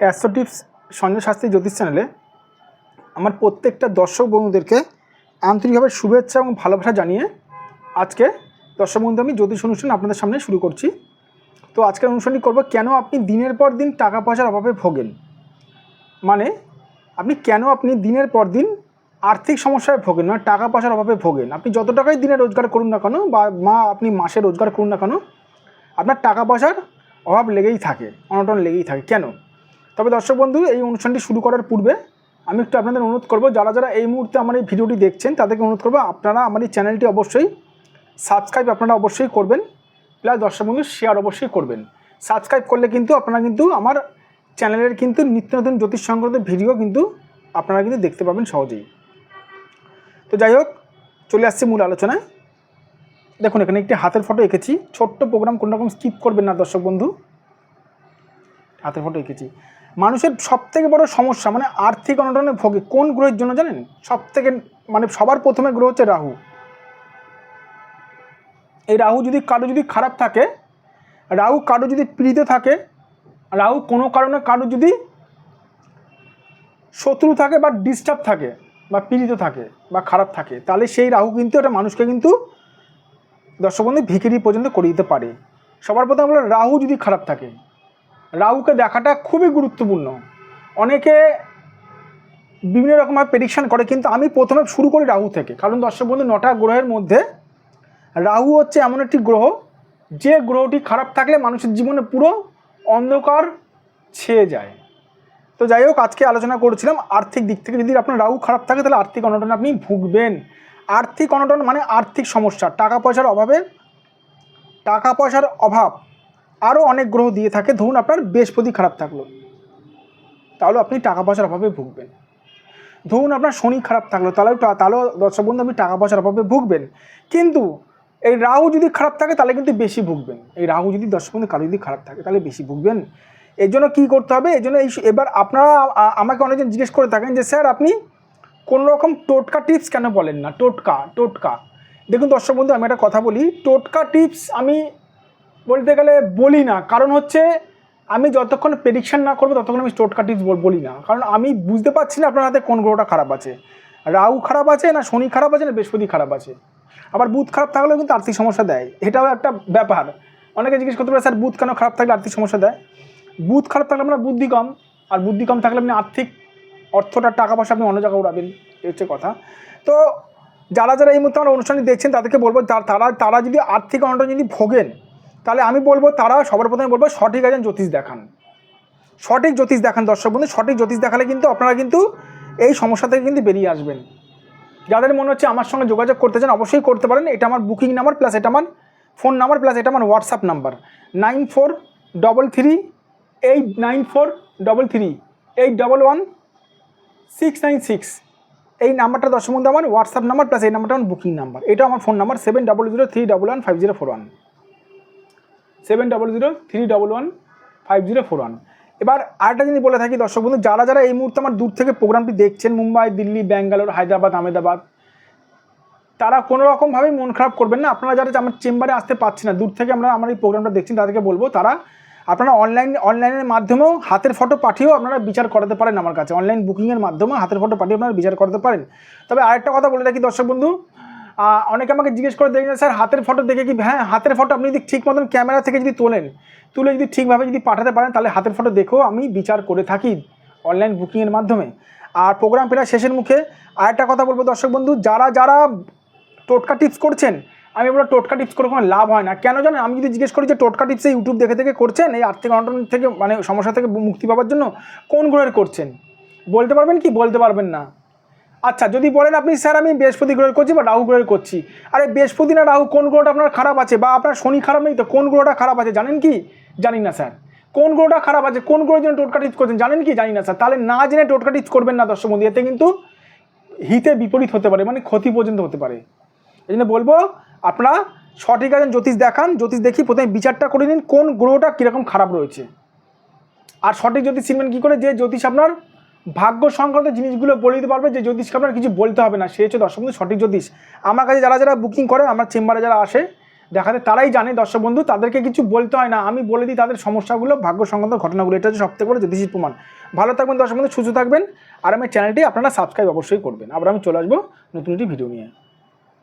Astro tips Sanjay Shastri জ্যোতিষ চ্যানেলে আমার প্রত্যেকটা দর্শক বন্ধুদেরকে আন্তরিকভাবে শুভেচ্ছা এবং ভালোবাসা জানিয়ে আজকে দর্শক বন্ধু, আমি জ্যোতিষ অনুষ্ঠান আপনাদের সামনে শুরু করছি। তো আজকের অনুষ্ঠানটি করব, কেন আপনি দিনের পর দিন টাকা পয়সার অভাবে ভোগেন? মানে আপনি কেন আপনি দিনের পর দিন আর্থিক সমস্যায় ভোগেন? মানে টাকা পয়সার অভাবে ভোগেন? আপনি যত টাকাই দিনে রোজগার করুন না কেন বা মা আপনি মাসে রোজগার করুন না কেন, আপনার টাকা পয়সার অভাব লেগেই থাকে, অনটন লেগেই থাকে। কেন? তবে দর্শক বন্ধু, এই অনুষ্ঠানটি শুরু করার পূর্বে আমি একটু আপনাদের অনুরোধ করব, যারা যারা এই মুহূর্তে আমার এই ভিডিওটি দেখছেন, তাদেরকে অনুরোধ করব, আপনারা আমার এই চ্যানেলটি অবশ্যই সাবস্ক্রাইব আপনারা অবশ্যই করবেন, প্লাস দর্শক বন্ধু শেয়ার অবশ্যই করবেন। সাবস্ক্রাইব করলে কিন্তু আপনারা কিন্তু আমার চ্যানেলের কিন্তু নিত্য নতুন জ্যোতিষ সংক্রান্ত ভিডিও কিন্তু আপনারা কিন্তু দেখতে পাবেন সহজেই। তো যাই হোক, চলে আসছে মূল আলোচনায়। দেখুন, এখানে একটি হাতের ফটো এঁকেছি। ছোট্ট প্রোগ্রাম কোনো রকম স্কিপ করবেন না দর্শক বন্ধু। হাতের ফটো এঁকেছি। মানুষের সব থেকে বড় সমস্যা মানে আর্থিক অনটনে ভোগে। কোন গ্রহের জন্য জানেন? সব থেকে মানে সবার প্রথমে গ্রহ হচ্ছে রাহু। এই রাহু যদি কারও যদি খারাপ থাকে, রাহু কারও যদি পীড়িত থাকে, রাহু কোনো কারণে কারও যদি শত্রু থাকে বা ডিস্টার্ব থাকে, বা পীড়িত থাকে, বা খারাপ থাকে, তাহলে সেই রাহু কিন্তু একটা মানুষকে কিন্তু দর্শক বন্ধু ভিকিরি পর্যন্ত করে দিতে পারে। সবার প্রথমে আমরা রাহু যদি খারাপ থাকে রাহুকে দেখাটা খুবই গুরুত্বপূর্ণ। অনেকে বিভিন্ন রকমের প্রেডিকশান করে, কিন্তু আমি প্রথমে শুরু করি রাহু থেকে। কারণ দর্শক বন্ধু, নটা গ্রহের মধ্যে রাহু হচ্ছে এমন একটি গ্রহ, যে গ্রহটি খারাপ থাকলে মানুষের জীবনে পুরো অন্ধকার ছেয়ে যায়। তো যাই হোক, আজকে আলোচনা করেছিলাম আর্থিক দিক থেকে। যদি আপনার রাহু খারাপ থাকে, তাহলে আর্থিক অনটনে আপনি ভুগবেন। আর্থিক অনটন মানে আর্থিক সমস্যা, টাকা পয়সার অভাবে, টাকা পয়সার অভাব। আরও অনেক গ্রহ দিয়ে থাকে। ধরুন আপনার বৃহস্পতি খারাপ থাকল, তাহলে আপনি টাকা পয়সার অভাবে ভুগবেন। ধরুন আপনার শনি খারাপ থাকল তাহলেও টা- তাহলেও দর্শক বন্ধু, আপনি টাকা পয়সার অভাবে ভুগবেন। কিন্তু এই রাহু যদি খারাপ থাকে, তাহলে কিন্তু বেশি ভুগবেন। এই রাহু যদি দর্শক বন্ধু, কারও যদি খারাপ থাকে, তাহলে বেশি ভুগবেন। এর জন্য কী করতে হবে? এই জন্য এই এবার আপনারা আমাকে অনেকজন জিজ্ঞেস করে থাকেন যে, স্যার, আপনি কোনো রকম টোটকা টিপস কেন বলেন না? টোটকা টোটকা। দেখুন দর্শক বন্ধু, আমি একটা কথা বলি, টোটকা টিপস আমি বলতে গেলে বলি না। কারণ হচ্ছে, আমি যতক্ষণ প্রেডিকশন না করব, ততক্ষণ আমি টোটকা টিপস বলি না। কারণ আমি বুঝতে পারছি না আপনার হাতে কোন গ্রহটা খারাপ আছে। রাহু খারাপ আছে না শনি খারাপ আছে না বৃহস্পতি খারাপ আছে। আবার বুধ খারাপ থাকলেও কিন্তু আর্থিক সমস্যা দেয়। এটাও একটা ব্যাপার। অনেকে জিজ্ঞেস করতে পারে, স্যার, বুধ কেন খারাপ থাকলে আর্থিক সমস্যা দেয়? বুধ খারাপ থাকলে আপনার বুদ্ধি কম। আর বুদ্ধি কম থাকলে আপনি আর্থিক অর্থটা, টাকা পয়সা আপনি অন্য জায়গায় উড়াবেন। হচ্ছে কথা। তো যারা যারা এই মুহূর্তে আমার অনুষ্ঠানটি দেখছেন, তাদেরকে বলব তারা তারা যদি আর্থিক অনটন যদি ভোগেন তাহলে আমি বলব, তারা সবার প্রথমে বলব, সঠিক একজন জ্যোতিষ দেখান। সঠিক জ্যোতিষ দেখান, দর্শক বন্ধু, সঠিক জ্যোতিষ দেখালে কিন্তু আপনারা কিন্তু এই সমস্যা থেকে কিন্তু বেরিয়ে আসবেন। যাদের মনে হচ্ছে আমার সঙ্গে যোগাযোগ করতে চান, অবশ্যই করতে পারেন। এটা আমার বুকিং নাম্বার প্লাস এটা আমার ফোন নাম্বার প্লাস এটা আমার WhatsApp number nine four double three eight nine four double three eight double one six nine six এই নাম্বারটা দর্শক বন্ধু, আমার হোয়াটসঅ্যাপ নাম্বার প্লাস এই নাম্বারটা আমার বুকিং নাম্বার এটা আমার phone number seven double zero three double one five zero four one seven double zero three double one five zero four one এবার আরেকটা জিনিস বলে থাকি, দর্শক বন্ধু, যারা যারা এই মুহূর্তে আমার দূর থেকে প্রোগ্রামটি দেখছেন, মুম্বাই, দিল্লি, ব্যাঙ্গালোর, হায়দ্রাবাদ, আহমেদাবাদ, তারা কোনো রকমভাবেই মন খারাপ করবেন না। আপনারা যারা আমার চেম্বারে আসতে পারছেন না, দূর থেকে আমরা আমার এই প্রোগ্রামটা দেখছেন তাদেরকে বলব, তারা আপনারা অনলাইন অনলাইনের মাধ্যমেও হাতের ফটো পাঠিয়েও আপনারা বিচার করাতে পারেন আমার কাছে। অনলাইন বুকিংয়ের মাধ্যমে হাতের ফটো পাঠিয়ে আপনারা বিচার করাতে পারেন। তবে আরেকটা কথা বলে রাখি, দর্শক বন্ধু অনেকে আমাকে জিজ্ঞেস করে দেখেন স্যার, হাতের ফটো দেখে কি হ্যাঁ হাতের ফটো আপনি যদি ঠিক মতন ক্যামেরা থেকে যদি তোলেন, তুলে যদি ঠিকভাবে যদি পাঠাতে পারেন, তাহলে হাতের ফটো দেখেও আমি বিচার করে থাকি অনলাইন বুকিংয়ের মাধ্যমে। আর প্রোগ্রাম প্রায় শেষের মুখে আরেকটা কথা বলব দর্শক বন্ধু, যারা যারা টোটকা টিপস করছেন, আমি বলব টোটকা টিপস করে কোনো লাভ হয় না। কেন জানেন, আমি যদি জিজ্ঞেস করি যে, টোটকা টিপসে ইউটিউব দেখে দেখে করছেন? এই আর্থিক অনটন থেকে মানে সমস্যা থেকে মুক্তি পাওয়ার জন্য কোন গ্রহের করছেন? বলতে পারবেন কি? বলতে পারবেন না। আচ্ছা যদি বলেন আপনি, স্যার, আমি বৃহস্পতি গ্রহের করছি বা রাহু গ্রহের করছি। আরে, বৃহস্পতি না রাহু, কোন গ্রহটা আপনার খারাপ আছে? বা আপনার শনি খারাপ নেই তো কোন গ্রহটা খারাপ আছে? জানেন কি? জানি না, স্যার। কোন গ্রহটা খারাপ আছে? কোন গ্রহের জন্য টোটকা করছেন? জানেন কি? জানি না, স্যার। তাহলে না জেনে টোটকা করবেন না, দর্শক বন্ধু। এতে কিন্তু হিতে বিপরীত হতে পারে মানে ক্ষতি পর্যন্ত হতে পারে। এই জন্য বলব, আপনারা সঠিক আছেন জ্যোতিষ দেখান। জ্যোতিষ দেখি প্রথমে বিচারটা করে নিন, কোন গ্রহটা কীরকম খারাপ রয়েছে। আর সঠিক জ্যোতিষ চিনবেন কী করে? যে জ্যোতিষ আপনার ভাগ্য সংক্রান্ত জিনিসগুলো বলে দিতে পারবে যে জ্যোতিষকে আপনার কিছু বলতে হবে না। সে হচ্ছে দর্শক বন্ধু, সঠিক জ্যোতিষ। আমার কাছে যারা যারা বুকিং করে, আমার চেম্বারে যারা আসে, দেখাতে তারাই জানে দর্শক বন্ধু, তাদেরকে কিছু বলতে হয় না। আমি বলে দিই তাদের সমস্যাগুলো, ভাগ্য সংক্রান্ত ঘটনাগুলো। এটা হচ্ছে সবথেকে বড় জ্যোতিষীর প্রমাণ। ভালো থাকবেন দর্শক বন্ধু, সুস্থ থাকবেন। আর আমার চ্যানেলটি আপনারা সাবস্ক্রাইব অবশ্যই করবেন। আবার আমি চলে আসব নতুন একটি ভিডিও নিয়ে।